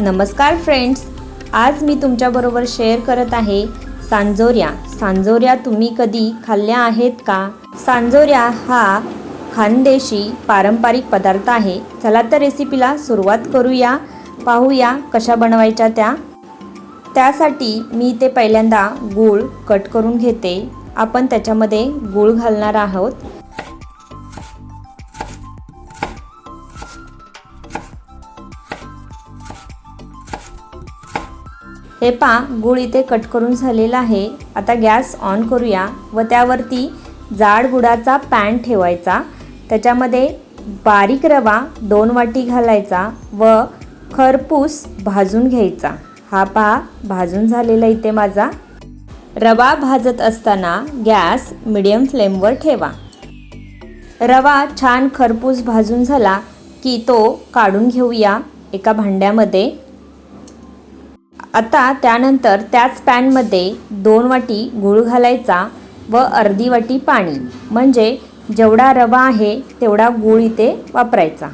नमस्कार फ्रेंड्स आज मी तुमच्याबरोबर शेअर करत आहे सांजोऱ्या सांजोऱ्या तुम्ही कधी खाल्ल्या आहेत का? सांजोऱ्या हा खानदेशी पारंपरिक पदार्थ आहे. चला तर रेसिपीला सुरुवात करूया. पाहूया कशा बनवायच्या त्या. त्यासाठी मी ते पहिल्यांदा गूळ कट करून घेते. आपण त्याच्यामध्ये गूळ घालणार आहोत. हे पा गूळ इथे कट करून झालेला आहे. आता गॅस ऑन करूया व त्यावरती जाड गुळाचा पॅन ठेवायचा. त्याच्यामध्ये बारीक रवा दोन वाटी घालायचा व खरपूस भाजून घ्यायचा. हा पहा भाजून झालेला इथे माझा. रवा भाजत असताना गॅस मिडियम फ्लेमवर ठेवा. रवा छान खरपूस भाजून झाला की तो काढून घेऊया एका भांड्यामध्ये. आता त्यानंतर त्याच पॅनमध्ये दोन वाटी गूळ घालायचा व अर्धी वाटी पाणी. म्हणजे जेवढा रवा आहे तेवढा गूळ इथे वापरायचा.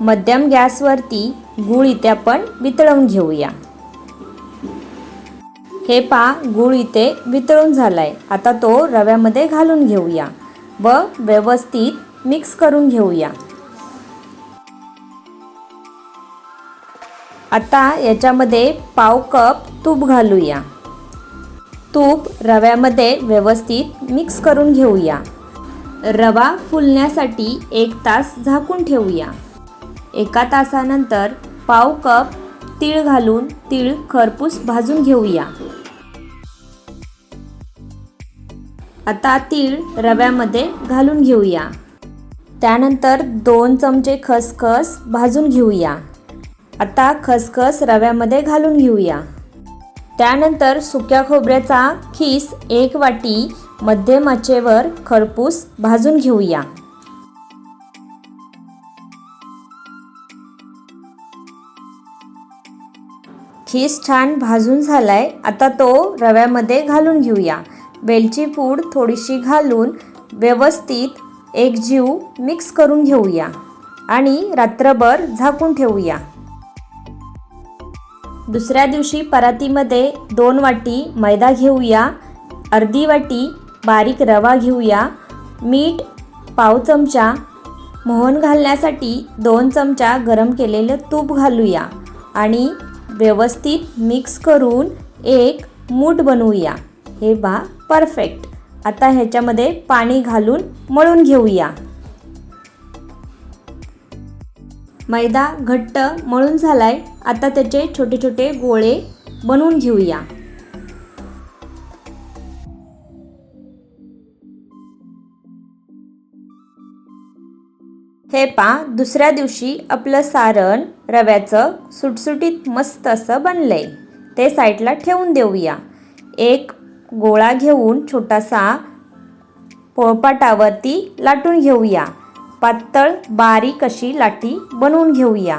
मध्यम गॅसवरती गूळ इथे आपण वितळवून घेऊया. हे पा गूळ इथे वितळून झालाय. आता तो रव्यामध्ये घालून घेऊया व व्यवस्थित मिक्स करून घेऊया. आता याच्यामध्ये पाव कप तूप घालूया. तूप रव्यामध्ये व्यवस्थित मिक्स करून घेऊया. रवा फुलण्यासाठी एक तास झाकून ठेवूया. एका तासानंतर पाव कप तीळ घालून तीळ खरपूस भाजून घेऊया. आता तीळ रव्यामध्ये घालून घेऊया. त्यानंतर दोन चमचे खसखस भाजून घेऊया. आता खसखस रव्यामध्ये घालून घेऊया. त्यानंतर सुक्या खोबऱ्याचा खीस एक वाटी मध्यम आचेवर खरपूस भाजून घेऊया. खीस छान भाजून झालाय आता तो रव्यामध्ये घालून घेऊया. वेलची पूड थोडीशी घालून व्यवस्थित एकजीव मिक्स करून घेऊया आणि रात्रभर झाकून ठेवूया. दुसऱ्या दिवशी परातीमध्ये दोन वाटी मैदा घेऊया अर्धी वाटी बारीक रवा घेऊया मीठ पाव चमचा मोहन घालण्यासाठी दोन चमचा गरम केलेलं तूप घालूया आणि व्यवस्थित मिक्स करून एक मूठ बनवूया. हे बा परफेक्ट आता ह्याच्यामध्ये पाणी घालून मळून घेऊया. मैदा घट्ट मळून झालाय आता त्याचे छोटे छोटे गोळे बनवून घेऊया. हे पा दुसऱ्या दिवशी आपलं सारण रव्याचं सुटसुटीत मस्त असं बनलंय. ते साईडला ठेवून देऊया. एक गोळा घेऊन छोटासा पोळपाटावरती लाटून घेऊया. पातळ बारीक अशी लाटी बनवून घेऊया.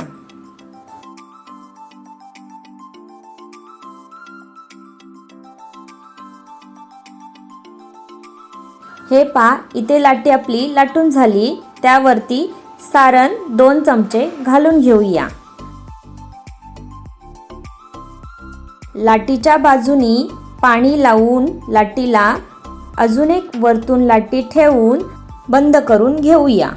हे पा इथे लाटी आपली लाटून झाली. त्यावरती सारण दोन चमचे घालून घेऊया. लाटीच्या बाजूनी पाणी लावून लाटीला अजून एक वरतून लाटी ठेवून बंद करून घेऊया.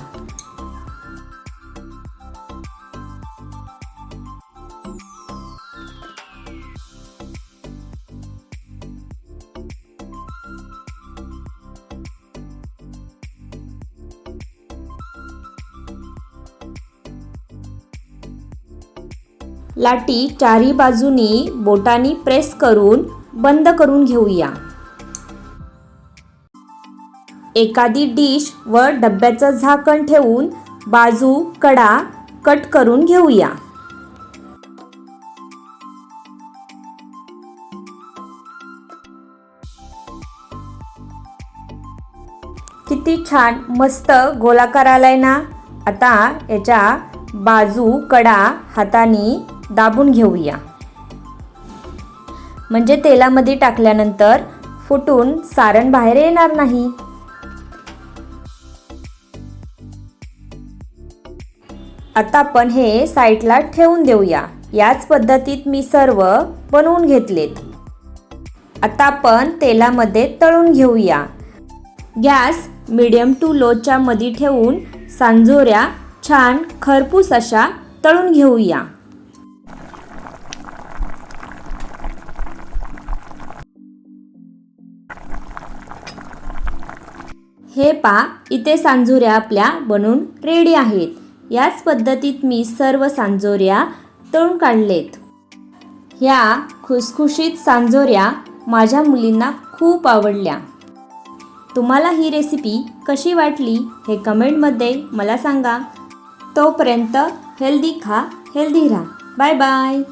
लाटी चारी बाजूनी बोटांनी प्रेस करून बंद करून घेऊया. एखादी डिश व डब्याचं झाकण ठेवून बाजू कडा कट करून घेऊया. किती छान मस्त गोलाकार आलाय ना? आता याच्या बाजू कडा हाताने दाबून घेऊया. म्हणजे तेलामध्ये टाकल्यानंतर फुटून सारण बाहेर येणार नाही. आता आपण हे साईडला ठेवून देऊया. याच पद्धतीत मी सर्व बनवून घेतलेत. आता आपण तेलामध्ये तळून घेऊया. गॅस मिडियम टू लोच्या मध्ये ठेवून सांजोऱ्या छान खरपूस अशा तळून घेऊया. हे पा इथे सांजोऱ्या आपल्या बनून रेडी आहेत. याच पद्धतीत मी सर्व सांजोऱ्या तळून काढलेत. ह्या खुसखुशीत सांजोऱ्या माझ्या मुलींना खूप आवडल्या. तुम्हाला ही रेसिपी कशी वाटली हे कमेंटमध्ये मला सांगा. तोपर्यंत हेल्दी खा हेल्दी राहा. Bye bye.